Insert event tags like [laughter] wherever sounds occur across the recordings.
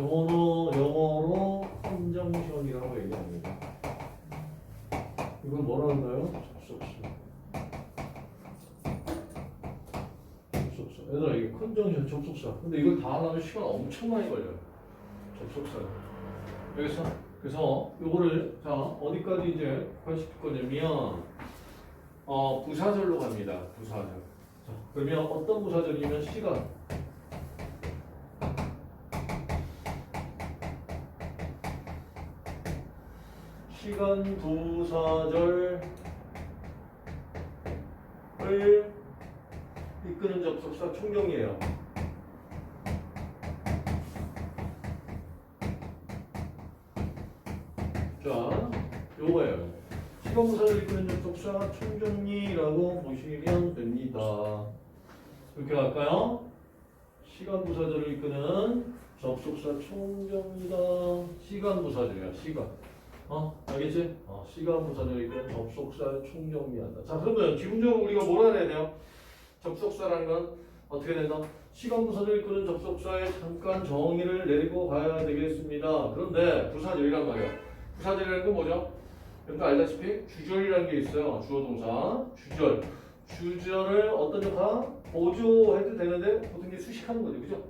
영어로 영어로 컨정션이라고 얘기합니다. 이건 뭐라 하나요? 접속사. 접속사. 얘들아 이게 컨정션 접속사. 근데 이걸 다 하려면 시간 엄청 많이 걸려요. 접속사. 여기서 그래서 요거를 자 어디까지 이제 관시킬 거냐면 어 부사절로 갑니다. 부사절. 자 그러면 어떤 부사절이면 시간. 시간 부사절을 이끄는 접속사 총경이에요. 자, 요거예요. 시간 부사절 이끄는 접속사 총정리라고 보시면 됩니다. 이렇게 갈까요? 시간 부사절을 이끄는 접속사 총정리다. 시간 부사절이야, 시간. 어, 알겠지? 어, 시간 부사절 이끄는 접속사 총정리한다. 자, 그러면 기본적으로 우리가 뭘 알아야 돼요? 접속사라는 건 어떻게 된다? 시간 부사절 이끄는 접속사에 잠깐 정의를 내리고 가야 되겠습니다. 그런데 부사절이란 말이야. 부사절이라는 건 뭐죠? 여러분도 알다시피 주절이라는 게 있어요. 주어 동사, 주절. 주절을 어떤 역할? 보조해도 되는데 보통 이게 수식하는 거죠. 그죠?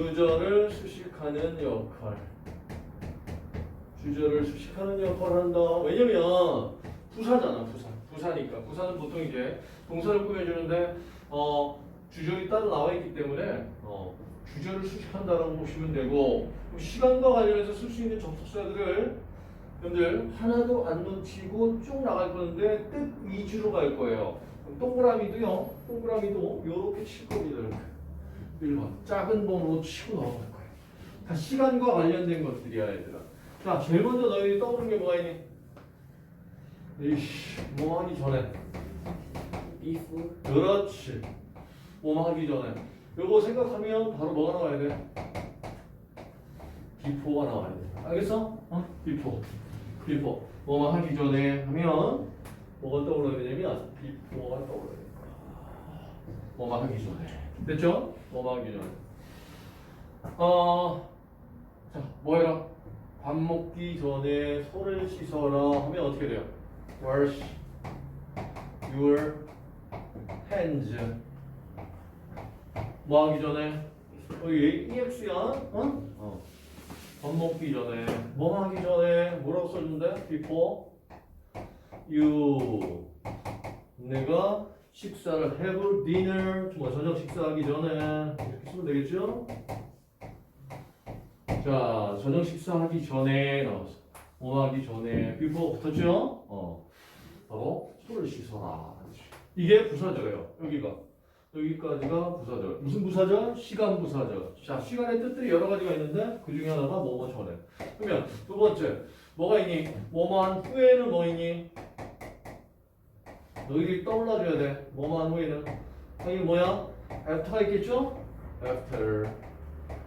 주절을 수식하는 역할. 주절을 수식하는 역할을 한다. 왜냐면 부사잖아, 부사. 부사니까. 부사는 보통 이제 동사를 꾸며주는데 어, 주절이 따로 나와 있기 때문에 어, 주절을 수식한다라고 보시면 되고 시간과 관련해서 쓸 수 있는 접속사들을 여러분들 하나도 안 놓치고 쭉 나갈 건데 뜻 위주로 갈 거예요. 동그라미도요. 동그라미도 이렇게 칠 겁니다. 이렇게. 1번 작은 번호로 치고 넘어갈 거예요. 다 시간과 관련된 것들이야 얘들아. 자 제일 먼저 너희들이 떠오르는 게 뭐가 있니? 이씨 뭐 하기 전에 before 그렇지 뭐 하기 전에 요거 생각하면 바로 뭐가 나와야 돼? 비포가 나와야 돼 알겠어? 어? 비포 비포 뭐뭐 하기 전에 하면 뭐가 떠올라야 되냐면 비포가 떠올라야 돼 뭐뭐 하기 전에 됐죠? 하기 전에 어, 자, 뭐 해라? 밥 먹기 전에 손을 씻어라 하면 어떻게 돼요? Wash your hands. 뭐 하기 전에? 여기 EX야? 어? 어. 밥 먹기 전에. 뭐 하기 전에? 뭐라고 써준대? Before you. 내가 식사를 have dinner. 뭐 저녁 식사하기 전에. 이렇게 쓰면 되겠죠? 자, 저녁 식사하기 전에 나왔어. 뭐 하기 전에. before 붙었죠? 어. 바로 손을 씻어라. 이게 부사절이에요. 여기가. 여기까지가 부사절. 무슨 부사절? 시간 부사절. 자, 시간의 뜻들이 여러 가지가 있는데 그 중에 하나가 뭐뭐 전에. 그러면 두 번째, 뭐가 있니? 뭐뭐한 후에는 뭐 있니? 너희들이 떠올라줘야 돼. 뭐뭐한 후에는. 아, 이게 뭐야? after가 있겠죠? after.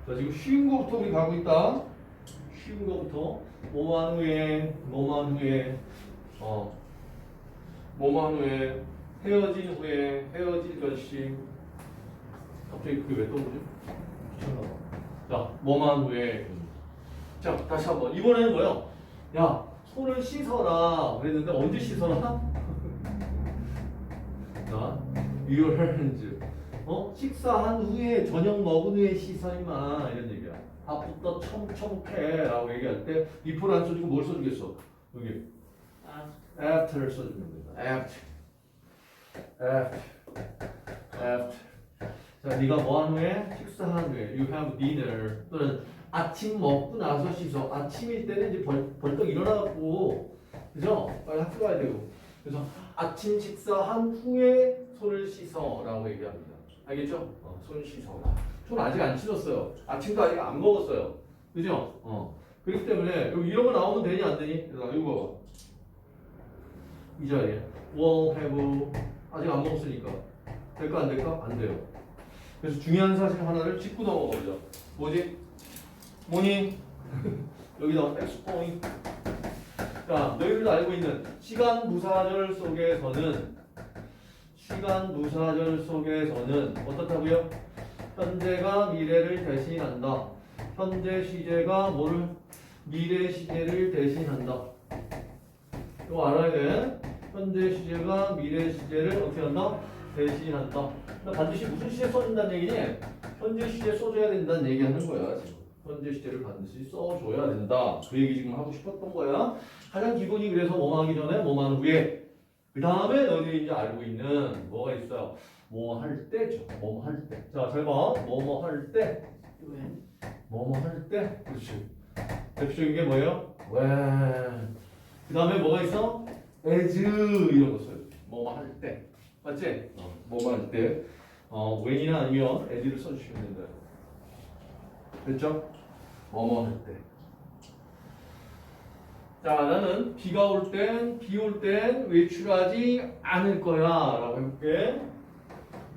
자, 지금 쉬운 거부터 우리 가고 있다. 쉬운 거부터. 뭐뭐한 후에, 뭐뭐한 후에, 어. 뭐뭐한 후에, 헤어진 후에, 헤어질 것이. 갑자기 그게 왜 떠오르지? 귀찮나 봐. 자, 뭐뭐한 후에. 자, 다시 한 번. 이번에는 뭐야? 야, 손을 씻어라. 그랬는데 언제 씻어라? Hands. 어? 식사한 후에 저녁 먹은 후에 씻어 임마 이런 얘기야. 밥부터 첨첨해라고 얘기할 때 before를 안 써주고 뭘 써주겠어? 여기 after를 써주면 된다. after, after, after. 자, 네가 뭐 한 후에 식사한 후에 you have dinner 또는 아침 먹고 나서 씻어. 아침일 때는 이제 벌, 벌떡 일어나갖고 그죠? 빨리 학교 가야 되고. 그래서 아침 식사한 후에 손을 씻어라고 얘기합니다. 알겠죠? 어, 손 씻어라. 손 아직 안 씻었어요. 아침도 아직 안 먹었어요. 그죠? 어. 그렇기 때문에 여기 이런 거 나오면 되니 안 되니? 이거 봐봐. 이 자리에 will 아직 안 먹었으니까 될까 안 될까? 안 돼요. 그래서 중요한 사실 하나를 짚고 넘어가 보자. 뭐지? 뭐니? [laughs] 여기다 포인트. 자, 너희들도 알고 있는 시간 부사절 속에서는 시간 부사절 속에서는 어떻다고요? 현재가 미래를 대신한다. 현재 시제가 뭐를 미래 시제를 대신한다. 이거 알아야 돼. 현재 시제가 미래 시제를 어떻게 한다? 대신한다. 나 반드시 무슨 시제 써준다는 얘기니? 현재 시제 써줘야 된다는 얘기 하는 거야 지금. 현재 시제를 반드시 써줘야 된다. 그 얘기 지금 하고 싶었던 거야. 가장 기본이 그래서 뭐뭐 하기 전에 하는 후에 그 다음에 너희들이 이제 알고 있는 뭐가 있어요? 뭐뭐 할 때죠. 뭐뭐 할 때. 자, 잘 봐. 뭐뭐 할 때. 뭐뭐 할 때. 그렇지. 대표적인 게 뭐예요? when. 그 다음에 뭐가 있어? as 이런 거 써요. 뭐뭐 할 때. 맞지? 어, 뭐뭐 할 때. 어, when이나 아니면 as를 써주시면 된다. 됐죠? 뭐뭐 할 때. 자, 나는 비가 올 땐, 비 올 땐 외출하지 않을 거야. 라고 해볼게.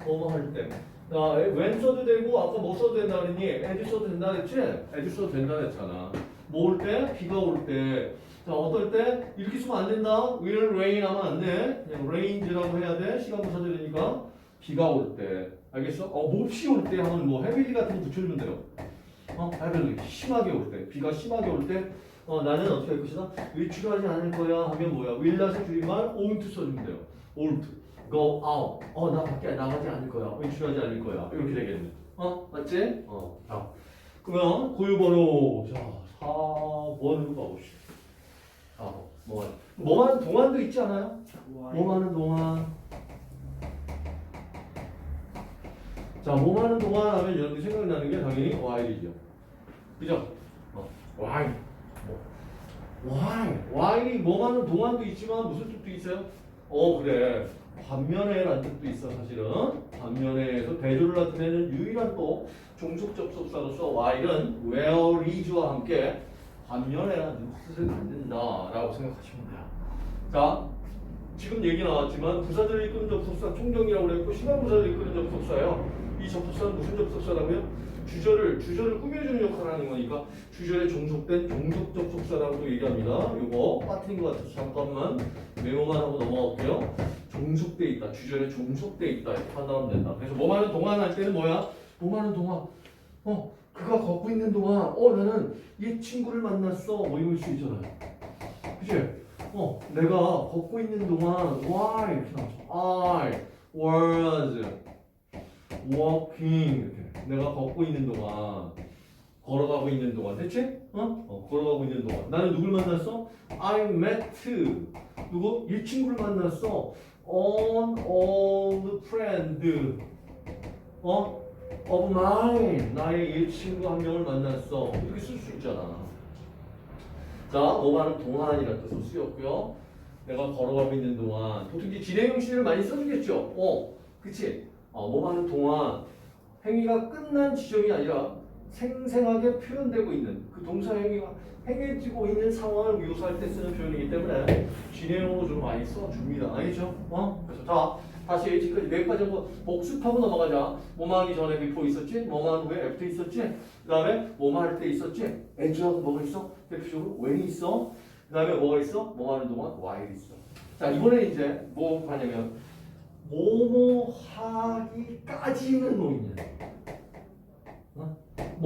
뭐뭐 할 때. 자, when 써도 되고, 아까 뭐 써도 된다 그랬니? as 써도 된다 그랬지? as 써도 된다 그랬잖아. 뭐 올 때? 비가 올 때. 자, 어떨 때? 이렇게 쓰면 안 된다. will rain 하면 안 돼. 그냥 rains라고 해야 돼. 시간 부사절이니까. 비가 올 때. 알겠어? 어, 몹시 올 때 하면 뭐 heavily 같은 거 붙여주면 돼요. 어, heavily. 심하게 올 때. 비가 심하게 올 때. 어, 나는 어떻게 할 것이다? 외출하지 않을 거야 하면 뭐야? will not의 줄임말 won't 써주면 돼요. won't. go out. 어, 나 밖에 나가지 않을 거야. 외출하지 않을 거야. 이렇게 되겠네. 어, 맞지? 어, 자. 그러면 고유번호. 자, 4번으로 가봅시다. 4번. 뭐, 뭐하는 동안도 있지 않아요? why 뭐하는 동안. 자, 뭐하는 동안 하면 여러분이 생각나는 게 당연히 while이죠. 그죠? 어, while. 뭐. while. while이 뭐하는 동안도 있지만 무슨 뜻도 있어요? 어, 그래. 반면에라는 뜻도 있어, 사실은. 반면에에서 대조를 나타내는 유일한 또 종속 접속사로서 while은 where is와 함께 반면에라는 뜻을 갖는다라고 생각하시면 돼요. 자, 지금 얘기 나왔지만 부사절을 이끄는 접속사 총정이라고 그랬고 시간 부사를 이끄는 접속사예요. 이 접속사는 무슨 접속사라고요? 주절을 주절을 꾸며주는 역할을 하는 거니까 주절에 종속된 종속 접속사라고도 얘기합니다. 이거 빠뜨린 것 같아서 잠깐만 메모만 하고 넘어갈게요. 종속돼 있다. 주절에 종속돼 있다. 이렇게 판단하면 된다. 그래서 뭐하는 동안 할 때는 뭐야? 뭐하는 동안? 어, 그가 걷고 있는 동안 어 나는 이 친구를 만났어. 뭐 이럴 수 있잖아요. 그치? 어, 내가 걷고 있는 동안 why 이렇게 나오죠. I was walking 이렇게. 내가 걷고 있는 동안 걸어가고 있는 동안 됐지? 어? 어 걸어가고 있는 동안 나는 누굴 만났어? I met 누구? 이 친구를 만났어. an old friend 어? of mine 나의 일 친구 한 명을 만났어. 이렇게 쓸 수 있잖아. 자, 뭐하는 동안이라는 뜻으로 쓰였고요. 내가 걸어가고 있는 동안 보통 이제 진행형 시제를 많이 써주겠죠. 어, 그치? 어, 뭐하는 동안 행위가 끝난 지점이 아니라 생생하게 표현되고 있는 그 동사 행위가 행해지고 있는 상황을 묘사할 때 쓰는 표현이기 때문에 진행형으로 좀 많이 써줍니다. 알겠죠? 어? 그래서 자, 다시 지금까지 몇 가지 한번 복습하고 넘어가자. 뭐뭐 하기 전에 before 있었지? 뭐뭐 한 후에 after 있었지? 그 다음에 뭐뭐 할때 있었지? as하고 뭐가 있어? 대표적으로 when이 있어? 그 다음에 뭐가 있어? 뭐 하는 동안 while 있어. 자, 이번에 이제 뭐 하냐면 뭐뭐 하기까지는 뭐 있냐?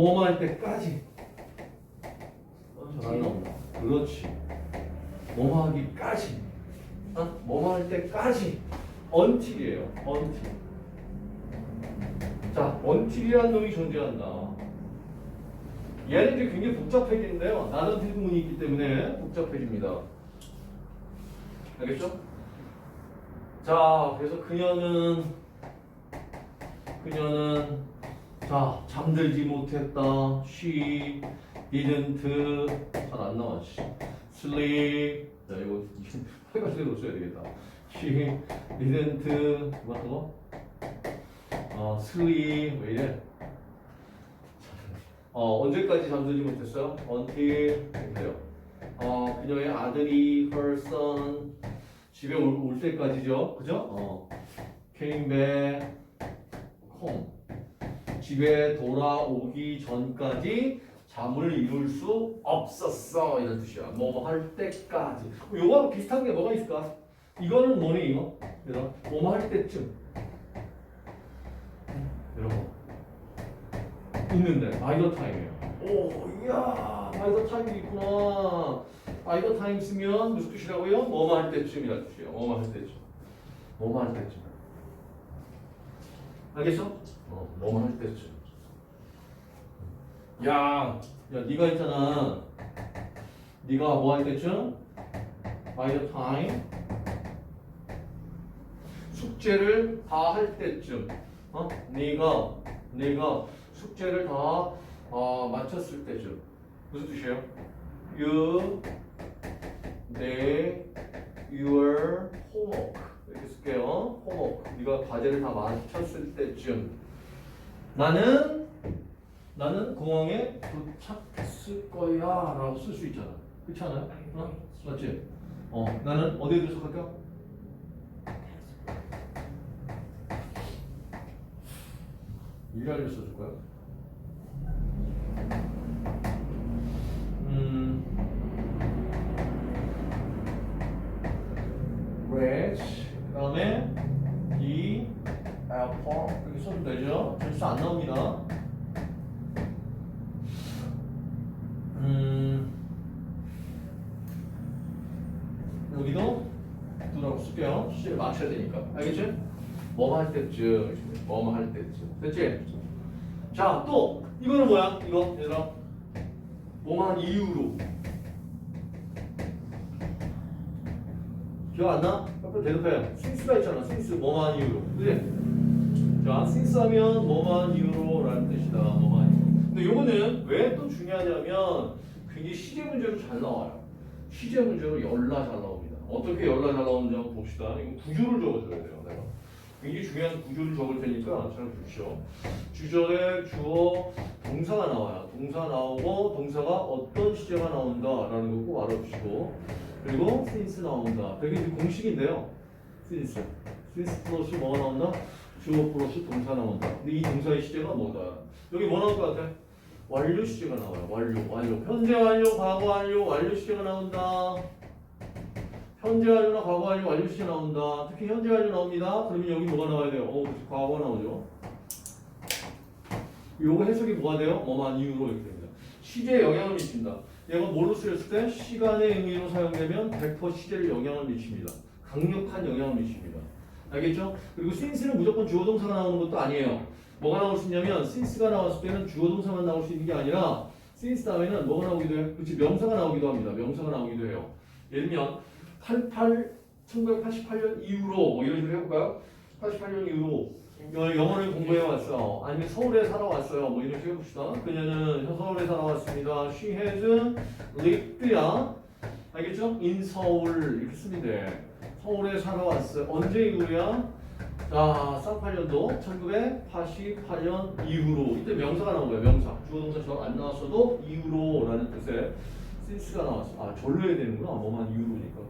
어? 뭐뭐 할 때까지. 그렇지. 뭐뭐 하기까지. 어? 뭐뭐 할 때까지. until이에요. until. 자, until이라는 놈이 존재한다. 얘는 이제 굉장히 복잡해지는데요. 나는 필구문이 있기 때문에 복잡해집니다. 알겠죠? 자, 그래서 그녀는 그녀는 자 잠들지 못했다. She didn't 잘안 나와. 씨. Sleep. 자 이거 [laughs] 빨간색으로 써야 되겠다. She didn't 뭐 같은 거? 어, sleep 왜 이래? 어 언제까지 잠들지 못했어요? Until. 어 그녀의 아들이 her son 집에 올, 올 때까지죠, 그죠? 어 came back home 집에 돌아오기 전까지 잠을 이룰 수 없었어 이런 뜻이야. 뭐 할 때까지. 요거하고 비슷한 게 뭐가 있을까? 이거는 뭐니 이거? 그래서 뭐할 때쯤 이런 거. 있는데 the time이에요. 오, 이야, the time 있구나. the time 쓰면 무슨 뜻이라고요? 뭐뭐 할 때쯤이라는 뜻이에요. 뭐뭐 할 때쯤. 뭐뭐 할 때쯤. 알겠어? 어, 뭐뭐 할 때쯤. 야, 야, 네가 있잖아. 네가 뭐 할 때쯤? by the time 숙제를 다 할 때쯤. 어? 네가 네가 숙제를 다 어, 마쳤을 때쯤. 무슨 뜻이에요? You 내 your homework 이렇게 쓸게요. homework. 네가 과제를 다 마쳤을 때쯤. 나는 나는 공항에 도착했을 거야 라고 쓸 수 있잖아. 그렇지 않아요? 어? 맞지? 어, 나는 어디에 도착할까? 일리알리 써줄 거야? 절수 안 나옵니다. 음, 여기도 두라고 쓸게요. 시제를 맞춰야 되니까. 알겠지? 뭐할 때쯤, 뭐할 때쯤. 됐지? 자, 또 이거는 뭐야? 이거 얘들아. 뭐만 이유로. 기억 안 나? 대답해. since가 있잖아. since 뭐만 이유로. 그지? 자, since 하면 뭐만 이유로라는 뜻이다. 뭐만 이유로. 근데 요거는 왜 또 중요하냐면 굉장히 시제 문제로 잘 나와요. 시제 문제로 열나 잘 나옵니다. 어떻게 열나 잘 나오는지 한번 봅시다. 이거 구조를 적어줘야 돼요. 내가. 굉장히 중요한 구조를 적을 테니까 잘 보십시오. 주절에 주어 동사가 나와요. 동사 나오고 동사가 어떤 시제가 나온다라는 거꼭 알아두시고 그리고 since 나온다. 되게 공식인데요. since. since 플러스 뭐가 나온다? 주어 플러스 동사 나온다. 근데 이 동사의 시제가 뭐다? 여기 뭐 나올 것 같아? 완료 시제가 나와요. 완료, 완료. 현재 완료, 과거 완료, 완료 시제가 나온다. 현재 완료나 과거 완료, 완료 시제 나온다. 특히 현재 완료 나옵니다. 그러면 여기 뭐가 나와야 돼요? 어, 과거 나오죠. 요거 해석이 뭐가 돼요? 뭐만 이유로 이렇게 됩니다. 시제에 영향을 미친다. 얘가 뭘로 쓰였을 때 시간의 의미로 사용되면 100% 시제를 영향을 미칩니다. 강력한 영향을 미칩니다. 알겠죠? 그리고 since는 무조건 주어 동사가 나오는 것도 아니에요. 뭐가 나올 수 있냐면 since가 나왔을 때는 주어 동사만 나올 수 있는 게 아니라 since 다음에는 뭐가 나오기도 해요? 그렇지 명사가 나오기도 합니다. 명사가 나오기도 해요. 예를 들면 88 1988년 이후로 뭐 이런 식으로 해볼까요? 88년 이후로 어, 영어를 공부해 왔어. 아니면 서울에 살아왔어요. 뭐 이렇게 해봅시다. 그녀는 서울에 살아왔습니다. She has lived야. 알겠죠? in 서울 이렇게 쓰면 돼. 서울에 살아왔어요. 언제 이후야? 자, 쌍팔년도 1988년 이후로 이때 명사가 나온 거예요. 명사. 주어 동사 저안 나왔어도 이후로라는 뜻의 since가 나왔어. 아, 절로 해야 되는구나. 뭐만 이후로니까.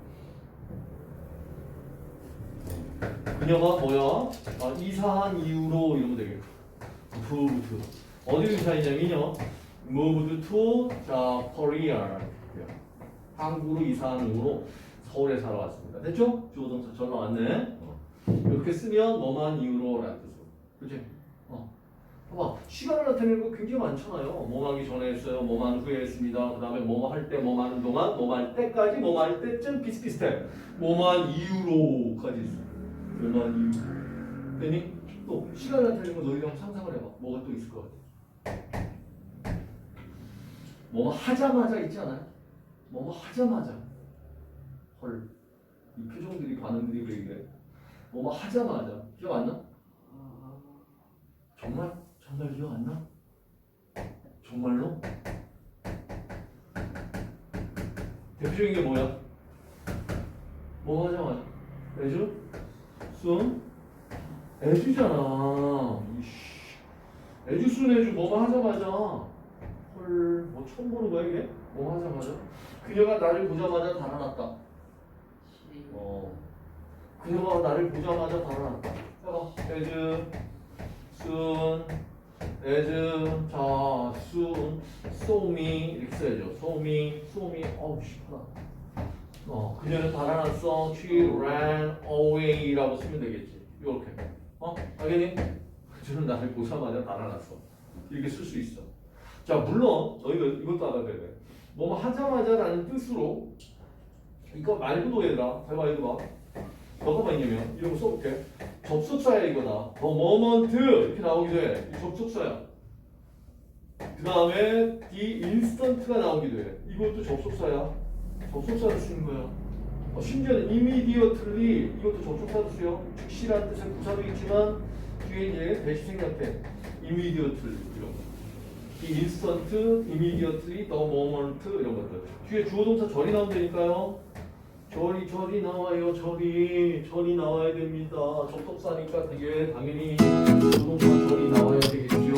그녀가 뭐야? 아, 이사한 이후로 이러면 되겠고. moved. 어디로 이사했냐면요. moved to 자 Korea. 한국으로 이사한 이후로 서울에 살아왔습니다. 됐죠? 주어 동사 절 나왔네. 어. 이렇게 쓰면 뭐만 이후로라는 뜻으로. 그렇지? 어. 봐봐. 시간을 나타내는 거 굉장히 많잖아요. 뭐만 하기 전에 했어요. 뭐만 후에 했습니다. 그 다음에 뭐만 할 때, 뭐만 하는 동안, 뭐만 할 때까지, 뭐만 할 때쯤 비슷비슷해. 뭐만 이후로까지 있어. 뭐만 이후. 되니? 또 시간을 나타내는 거 너희가 한번 상상을 해봐. 뭐가 또 있을 것 같아. 뭐뭐 하자마자 있지 않아요? 뭐뭐 하자마자. 헐. 이 표정들이 반응들이 왜 이래? 뭐뭐 하자마자. 기억 안 나? 정말? 정말 기억 안 나? 정말로? 대표적인 게 뭐야? 뭐 하자마자? 애주? 순? 애주잖아. 이씨. 애주 순 애주 뭐만 하자마자. 헐, 뭐 처음 보는 거야 이게? 뭐 하자마자? 그녀가 나를 보자마자 달아났다. 어. 그녀가 나를 보자마자 달아났다. 해봐. 애주, 순, 애주, 자, 순, 소미 이렇게 써야죠. 소미, 소미, 어우 시원하. 어, 그녀는 달아났어. She ran away라고 쓰면 되겠지. 이렇게. 어, 알겠니? 그녀는 나를 보자마자 달아났어. 이렇게 쓸 수 있어. 자 물론 너희가 이것도 알아야 돼. 뭐 하자마자라는 뜻으로 이거 말고도 얘들아 잘 봐 이거 봐. 뭐가 있냐면 이런 거 써볼게. 접속사야 이거다. 더 moment 이렇게 해. 이 접속사야. 그 다음에 the instant가 나오기도 해. 이것도 접속사야. 접속사를 쓰는 거야. 어, 심지어는 immediately 이것도 접속사도 쓰여. 즉시라는 뜻의 부사도 있지만 뒤에 이제 대시 생략돼. immediately 이런 거. 이 instant, immediately, the moment 이런 것들. 뒤에 주어 동사 절이 나온다니까요. 절이 절이 나와요. 절이 절이 나와야 됩니다. 접속사니까 되게 당연히 주어 동사 절이 나와야 되겠죠.